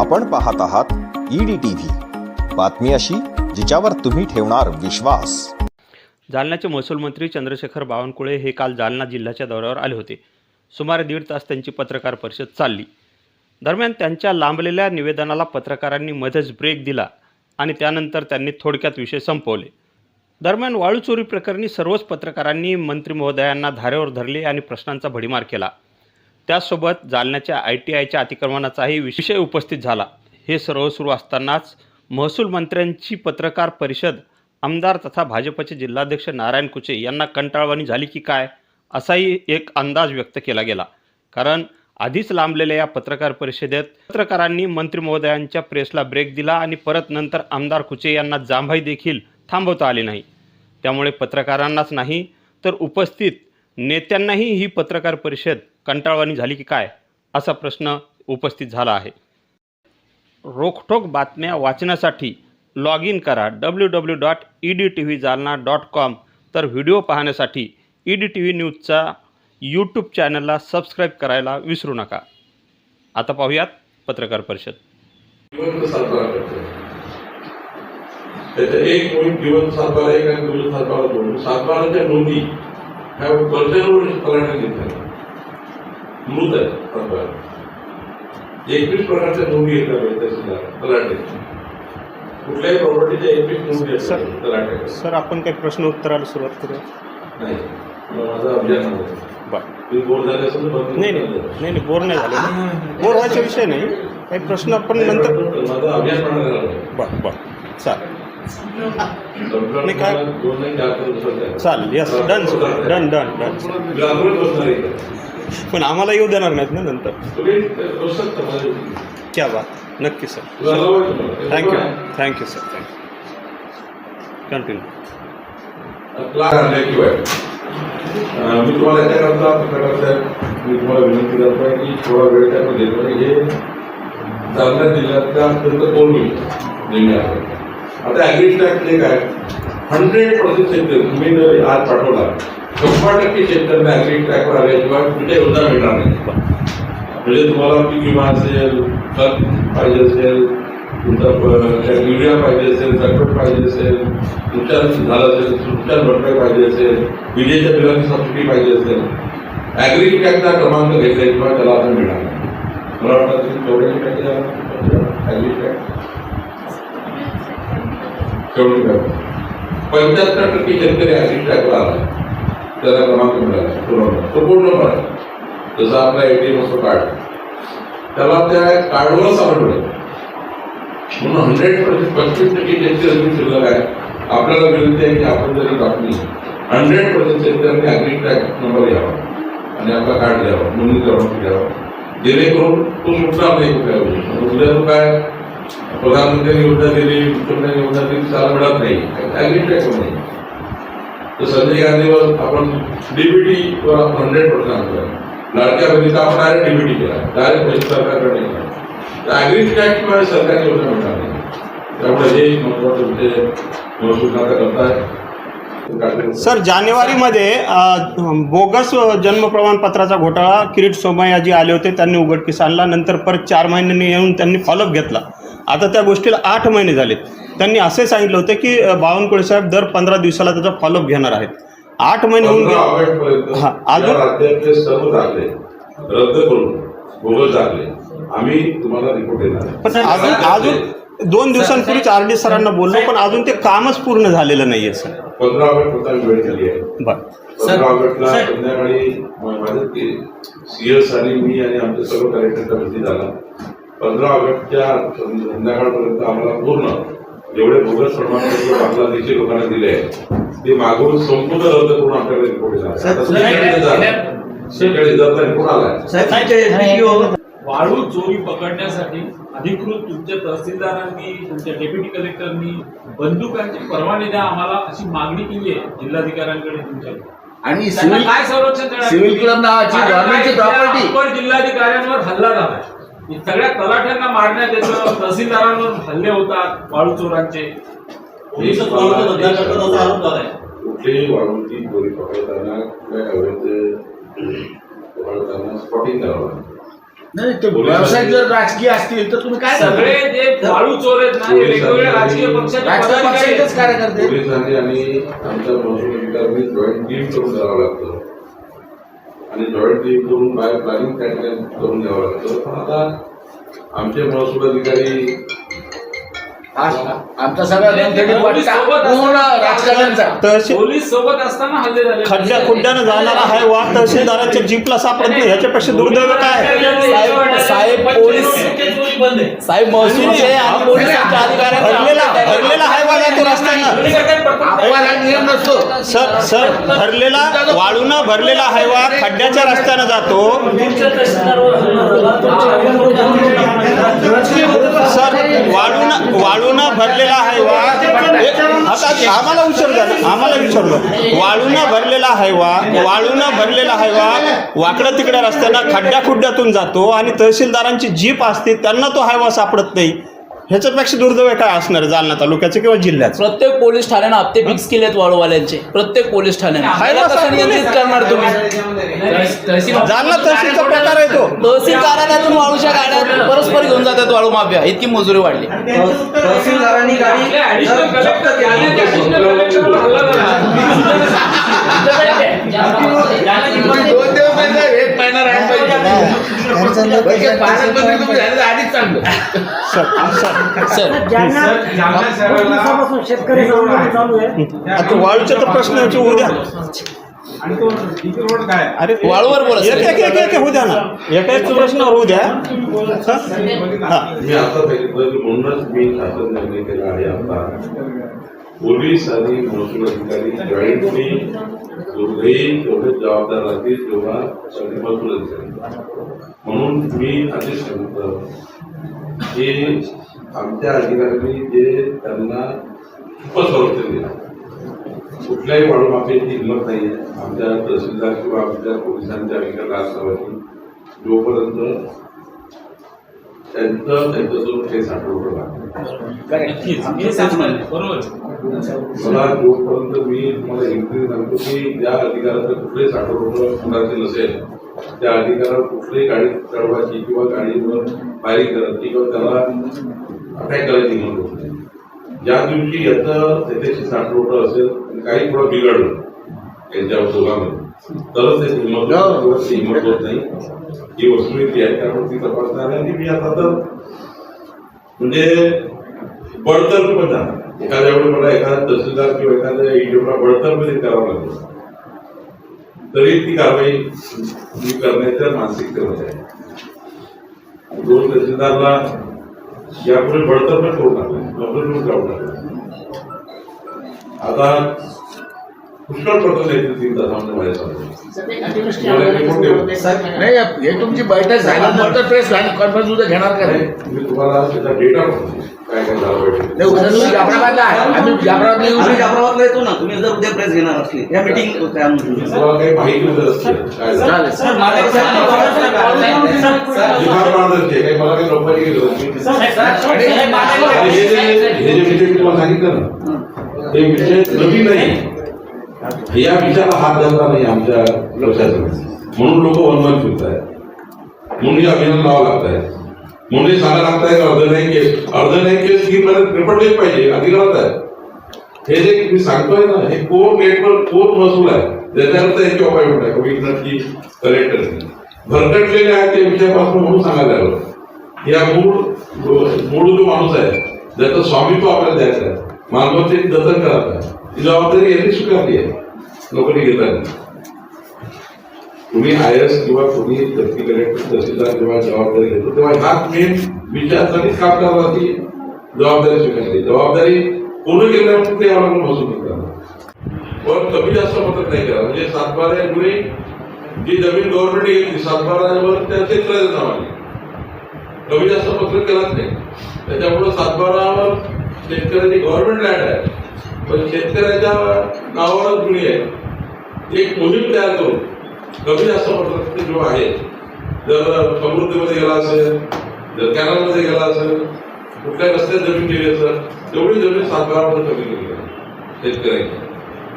आपण पाहत आहात ईडी टीव्ही बातमी अशी जिच्यावर तुम्ही ठेवणार विश्वास. जालन्याचे महसूल मंत्री चंद्रशेखर बावनकुळे हे काल जालना जिल्ह्याच्या दौऱ्यावर आले होते. सुमारे दीड तास त्यांची पत्रकार परिषद चालली. दरम्यान त्यांच्या लांबलेल्या निवेदनाला पत्रकारांनी मध्येच ब्रेक दिला आणि त्यानंतर त्यांनी थोडक्यात विषय संपवले. दरम्यान वाळू चोरी प्रकरणी सर्वच पत्रकारांनी मंत्री महोदयांना धारेवर धरले आणि प्रश्नांचा भडीमार केला. त्यासोबत जालन्याच्या आय टी आयच्या अतिक्रमणाचाही विषय उपस्थित झाला. हे सर्व सुरू असतानाच महसूल मंत्र्यांची पत्रकार परिषद आमदार तथा भाजपचे जिल्हाध्यक्ष नारायण कुचे यांना कंटाळवाणी झाली की काय असाही एक अंदाज व्यक्त केला गेला. कारण आधीच लांबलेल्या या पत्रकार परिषदेत पत्रकारांनी मंत्री महोदयांच्या प्रेसला ब्रेक दिला आणि परत नंतर आमदार कुचे यांना जांभाई देखील थांबवता आली नाही. त्यामुळे पत्रकारांनाच नाही तर उपस्थित नेत्यांनाही ही पत्रकार परिषद कंटाळवाणी झाली की काय? असा प्रश्न उपस्थित झाला आहे. रोखठोक बातम्या वाचण्यासाठी लॉग इन करा W W dot E D T V Jalna dot com तर व्हिडिओ पाहण्यासाठी ई डी टी व्ही न्यूजचा यूट्यूब चॅनलला सबस्क्राईब करायला विसरू नका. आता पाहूयात पत्रकार परिषद. जिवंत करतो एक मोहीम जीवन सातबारा एक आणि सातबारा दोन. सातबाराच्या नोंदी ह्या वर्षानुवर्ष तलाट्याने घेतल्या. मृत आहे एकवीस प्रकारच्या नोंदी पाहिजे तहसीलदार तलाटे कुठल्याही प्रॉपर्टीच्या एकवीस नोंदी सर. असतात तलाट्याकडे सर आपण काही प्रश्न उत्तराला सुरुवात करूया? नाही. माझा अभियान. बरं. तुम्ही बोर झाले असेल तर बंद नाही नाही. नाही नाही बोर नाही झाले. बोर व्हायचा विषय नाही. काही प्रश्न आपण नंतर माझा. बरं बरं. चालेल. नाही काय? चालेल yes done done done done. पण आम्हाला येऊ देणार नाहीत ना नंतर. क्या बात. नक्की सर. आहे? Thank you thank you sir thank you continue आहे मी तुम्हाला याच्याकरता पत्रकार साहेब मी तुम्हाला विनंती करतो आहे की थोडा वेळ त्यामध्ये देतो हे जालना जिल्ह्यातल्या अत्यंत कोरडी जिल्हे आहे आता ॲग्री टॅक्सचे काय हंड्रेड पर्सेंट शेतकरी तुम्ही आज पाठवला शंभर टक्के शेतकऱ्यांना ॲग्री टॅक्सवर आल्याशिवाय कुठे योजना मिळणार नाही। म्हणजे तुम्हाला पीक विमा असेल खत पाहिजे असेल तुमचा युरिया पाहिजे असेल सल्फेट पाहिजे असेल नुकसान झालं असेल नुकसान भरपाई पाहिजे असेल विजेच्या बिलाची सबसिडी पाहिजे असेल ॲग्री टॅक्सचा क्रमांक घेतल्याशिवाय त्याला आता नाही। मला वाटतं केवढ्याची टॅक्स ॲग्री टॅक्स टॅक्स पंच्याहत्तर टक्के शेतकरी ॲग्री टॅक्सवर आला त्याला क्रमांक मिळाला तो तो पूर्ण नंबर जसं आपला एटीएम असतो कार्ड त्याला त्या कार्डवरच सापडलं म्हणून हंड्रेड पर्सेंट पंचवीस टक्के त्यांची अगदी शिल्लक आहे. आपल्याला विनंती आहे की आपण जरी बातमी हंड्रेड पर्सेंट शेतकऱ्यांनी ॲग्री टॅक्स नंबर घ्यावा आणि आपला कार्ड द्यावा नोंदणी क्रमांक घ्यावा. जेणेकरून तो सुटणार नाही कुठल्या उद्या तो काय? प्रधानमंत्र्यांनी योजना दिली मुख्यमंत्र्यांनी योजना दिली त्याला मिळत नाही. ॲग्री टॅक्स नाही. तर संजय गांधीवर आपण डीबीटी वर आपण हंड्रेड पर्सेंट आणतोय. लाडक्या बहिणीचा आपण डायरेक्ट डीबीटी केला. डायरेक्ट पैसे सरकारकडे नाही तर ॲग्री टॅक्समुळे सरकारी योजना मिळणार नाही त्यामुळे हे एक महत्वाचं विषय महसूल खातं करताय. सर जानेवारीमध्ये बोगस जन्म प्रमाणपत्राचा घोटाळा किरीट सोमय्याजी आले होते त्यांनी उघडकीस आणला नंतर परत चार महिन्यांनी येऊन त्यांनी फॉलोअप घेतला. आता त्या गोष्टीला आठ महिने झालेत. त्यांनी असे सांगितलं होतं की बावनकुळे साहेब दर पंधरा दिवसाला त्याचा फॉलोअप घेणार आहेत. आठ महिने होऊन हा, अजून- सर्व दाखले रद्द करून बोगस दाखले. आम्ही तुम्हाला रिपोर्ट देणार अजून अजून दोन दिवसांपूर्वीच आर डी सरांना बोललो पण अजून ते कामच पूर्ण झालेलं नाहीये सर. पंधरा ऑगस्ट पर्यंत वेळ झाली आहे. पंधरा ऑगस्टला संध्याकाळी म- माझं ते सीएस आणि मी आणि आमचे सर्व कार्यकर्ता भरती झाला. पंधरा ऑगस्टच्या संध्याकाळपर्यंत आम्हाला पूर्ण जेवढे बोगस प्रमाणपत्र बांगलादेशी लोकांना दिले आहे ते मागून संपूर्ण रद्द करून आपल्याकडे रिपोर्ट रिपोर्ट वाळू चोरी पकडण्यासाठी अधिकृत तुमच्या तहसीलदारांनी तुमच्या डेप्युटी कलेक्टरनी बंदुकांची परवाने द्या आम्हाला अशी मागणी केली आहे जिल्हाधिकाऱ्यांकडे तुमच्याकडे आणि सिव्हिल काय संरक्षण देणार? सिव्हिल क्लब नावाची कारण गव्हर्नमेंटची काय, त्या प्रॉपर्टी अप्पर जिल्हाधिकाऱ्यांवर हल्ला झालाय सगळ्या तलाठ्यांना मारण्यात येतं. तहसीलदारांवर हल्ले होतात वाळू चोरांचे. पोलीस कुठलीही वाळूची चोरी पकडताना अवैध पकडताना स्पॉटिंग करावं लागतं. नाही ते व्यावसायिक जर राजकीय असतील तर तुम्ही काय सगळे करणार? जे वाळू चोर आहेत ना हे वेगवेगळ्या राजकीय पक्षाचे राजकीय पदाधिकारी आहेत. पक्षाचेच कार्यकर्ते. पोलिसांनी आणि आमच्या महसूल अधिकाऱ्यांनी जॉईंट टीम करून द्यावं लागतं. आणि जॉईंट टीम करून बाहेर प्लॅनिंग करून द्यावं लागतं. पण आता आमचे महसूल अधिकारी आमचा सगळा पूर्ण राजकारण्यांचा. पोलीस सोबत असताना हल्ले झाले. खड्ड्या खुड्ड्यानं जाणारा हाय वाघ तहसीलदारांच्या जीपला सापडत. नाही ह्याच्यापेक्षा दुर्दैव काय? साहेब साहेब पोलीस साहेब महसूलचे आणि पोलिसांच्या भरलेला भरलेला हाय आहे. तो रस्त्यानं हा सर सर भरलेला वाळूनं भरलेला हायवा खड्ड्याच्या रस्त्यानं जातो. सर वाळून वाळूनं भरलेला आहे आता आम्हाला विचारू झाला आम्हाला विचारू द्या. वाळूनं भरलेला हायवा वाळूनं भरलेला हायवा वाकडं तिकड्या रस्त्यानं खड्ड्या खुड्ड्यातून जातो आणि तहसीलदारांची जीप असते त्यांना तो हायवा सापडत नाही. ह्याच्यापेक्षा दुर्दैव काय असणार आहे जालना तालुक्याचं किंवा जिल्ह्याचं? प्रत्येक पोलीस ठाण्यानं हप्ते फिक्स केलेत वाळूवाल्यांचे. प्रत्येक पोलीस ठाण्यानं. कसं नियंत्रित नाही. करणार तुम्ही. जालना तहसीलचा प्रकार आहे तो. तहसील कार्यालयातून वाळूच्या गाड्या परस्पर घेऊन जातात वाळू माफिया. इतकी मजुरी वाढली. तहसीलदारांनी गाडी. दोन दिवस एक महिना राहायला पाहिजे तर शेतकरी आता तर प्रश्न उद्या अरे वाळूवर बोला, एक एक एक एक होऊ द्या ना एका एक प्रश्न होऊ द्या हा? मी आता म्हणूनच मी शासन निर्णय केला आहे आता पोलीस आणि महसूल अधिकारी जॉईंटली दोघेही तेवढे जबाबदार राहतील तेव्हा सगळे महसूल अधिकारी. म्हणून मी असे सांगतो की आमच्या अधिकाऱ्यांनी जे त्यांना खूपच उपसंरक्षण दिलं कुठल्याही वाढूमाफीची हिंमत नाही आहे. आमच्या तहसीलदार किंवा आमच्या पोलिसांच्या अधिकाऱ्याला असावं जोपर्यंत त्यांचं त्यांच्यासोबत म्हणले. बरोबर. मला जोपर्यंत मी तुम्हाला इंक्रीज सांगतो की ज्या अधिकाराचं कुठलेच आठवडं कुणाचे नसेल त्या अधिकारावर कुठलीही गाडी चढवायची किंवा गाडीवर फायरिंग करायची किंवा त्याला अटॅक करायची हिंमत होत नाही ज्या दिवशी याचं त्याच्याशी साठवडं असेल काही थोडं बिघडलं यांच्या दोघांमध्ये तरच त्याची हिंमत ती हिंमत होत नाही. ही वस्तुस्थिती आहे त्यामुळे ती तपासणार आहे. आणि मी आता तर म्हणजे बळतर्फ पण जाणार एखाद्या वेळी मला एखादा तहसीलदार किंवा एखाद्या ईडीओला बळतर्फ ते करावं लागेल. तरी ती कारवाई मी करण्याच्या मानसिकतेमध्ये आहे. दोन तहसीलदारला यापुढे बळतर्फ करू टाकले नोकरीतून काढून टाकले आता पुष्कळ तीन तासामध्ये. नाही हे तुमची बैठक झाल्यानंतर प्रेस कॉन्फरन्स उद्या घेणार का नाही मी तुम्हाला त्याचा डेटा पण काय झालं जाफराबादला आहे आम्ही जाफराबादला येऊ आम्ही शकतो. जाफराबादला येतो ना तुम्ही जर उद्या प्रेस घेणार असली या मिटिंग त्यामध्ये तुम्हाला काही माहिती जर असते काय झालं मला काही हे जे हे मी तुम्हाला सांगितलं ना हे विषय नवीन नाही या विषयाला हात द्यायचा नाही आमच्या प्रशासनाने म्हणून लोक वनवन फिरत आहेत म्हणून अभियान लावा लागत आहे म्हणून सांगा लागत आहे अर्ध नाही केस अर्ध नाही केस स्कीममध्ये निपटलेच पाहिजे अधिकारात आहे. हे जे मी सांगतोय ना हे कोर नेटवर्क कोर महसूल आहे. त्याच्यानंतर याची अपॉइंटमेंट आहे. कमिशनरची कलेक्टर. भरकटलेले आहे त्या विषयापासून म्हणून सांगायला आलं या मूळ मूळ जो माणूस आहे ज्याचं स्वामित्व आपल्याला द्यायचं आहे. मालमत्तेची जतन करायचं आहे. जबाबदारी यांनी स्वीकारली आहे नोकरी घेताना तुम्ही आय एस किंवा कलेक्टर तहसीलदार जेव्हा जबाबदारी घेतो, तेव्हा ह्याच मेन विचारांसाठी काम करण्याची जबाबदारी स्वीकारली. जबाबदारी पूर्ण केल्यावर ते अवलंबून बसून करतात. पण कमी जास्त मदत नाही करा म्हणजे सातबाऱ्यामुळे जी ज़मीन गव्हर्नमेंट घेतली सातबारावर त्या शेतकऱ्याच्या नावाने कमी जास्त पत्र केलाच नाही. त्याच्यामुळे सातबारावर शेतकऱ्याची गव्हर्नमेंट लँड आहे. पण शेतकऱ्याच्या नावावरच जुनी आहे. एक मोहीम तयार करून कमी जास्त पत्र जो आहे जर समृद्धीमध्ये गेला असेल जर कॅनलमध्ये गेला असेल कुठल्या रस्त्यात जमीन गेली असेल तेवढी जमीन सातबारामध्ये कमी केली आहे शेतकऱ्याची.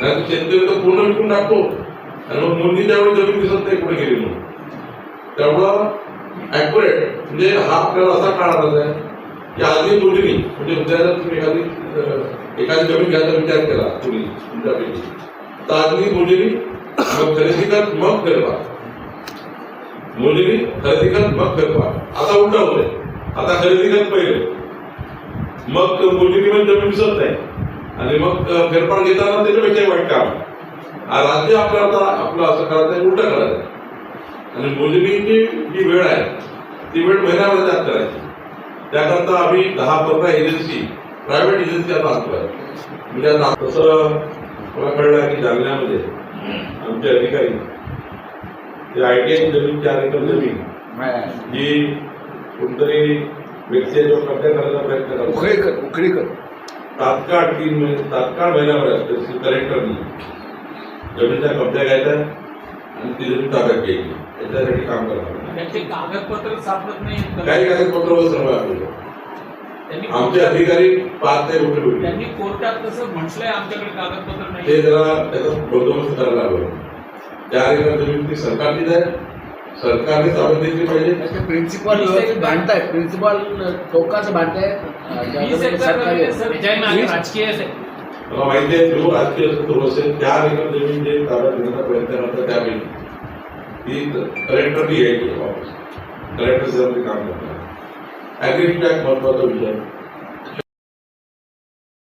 नाही तर शेतकरी तर पूर्ण विकून टाकतो. आणि मग मुलगी त्यावेळी जमीन दिसत नाही कुठे गेली म्हणून त्यामुळं ऍक्युरेट म्हणजे हा आपल्याला असा काळ आला आहे की आधी मुलींनी म्हणजे उद्या जर तुम्ही एखादी एखादी जमीन घ्यायचा विचार केला तुम्ही तुमच्यापैकी तर आधी मुलींनी मग खरेदी कर मग करवा मुलींनी खरेदी कर मग करवा आता उलटा होतंय आता खरेदी कर पहिले. मग मुलींनी पण जमीन दिसत नाही. आणि मग फेरफार घेताना त्याच्यापेक्षा वाईट काम. हा राज्य आपल्याला आता आपलं असं करायचं आहे, उलटा करायचं आहे. आणि मोजणीची जी वेळ आहे ती वेळ महिन्यामध्ये जात करायची. त्याकरता आम्ही दहा पंधरा एजन्सी प्रायव्हेट एजन्सी आता म्हणजे आता तसं मला कळलं की जालन्यामध्ये आमचे अधिकारी ते आय टी आय जमीन चार एकर जमीन जी कोणतरी व्यक्ती जो कब्जा करायचा प्रयत्न करतो. उखळीकर उखळीकर तात्काळ तीन महिने तात्काळ महिन्याभरात कलेक्टरनी जमिनीचा कब्जा घ्यायचा आणि ती जमीन ताब्यात घ्यायची. याच्यासाठी काम करणार त्यांचे कागदपत्र सापडत नाही. काही कागदपत्र सर्व आपल्याला आमचे अधिकारी पाच ते कुठे कुठे. त्यांनी कोर्टात तसं म्हटलंय आमच्याकडे कागदपत्र ते नाही जरा त्याचा बंदोबस्त करायला चार एकर जमीन ती सरकारचीच आहे. सरकारने ताब्यात घेतली पाहिजे. प्रिन्सिपल भांडताय. प्रिन्सिपल टोकाचं वीस- राजकीय आहे मला माहिती आहे जो राजकीय सुरू असेल चार एकर जमीन जे ताब्यात घेण्याचा प्रयत्न करतात त्यावेळी ती कलेक्टरनी घ्यायची वापस कलेक्टर काम करणार ऍग्री टॅक्स महत्त्वाचा विषय आहे.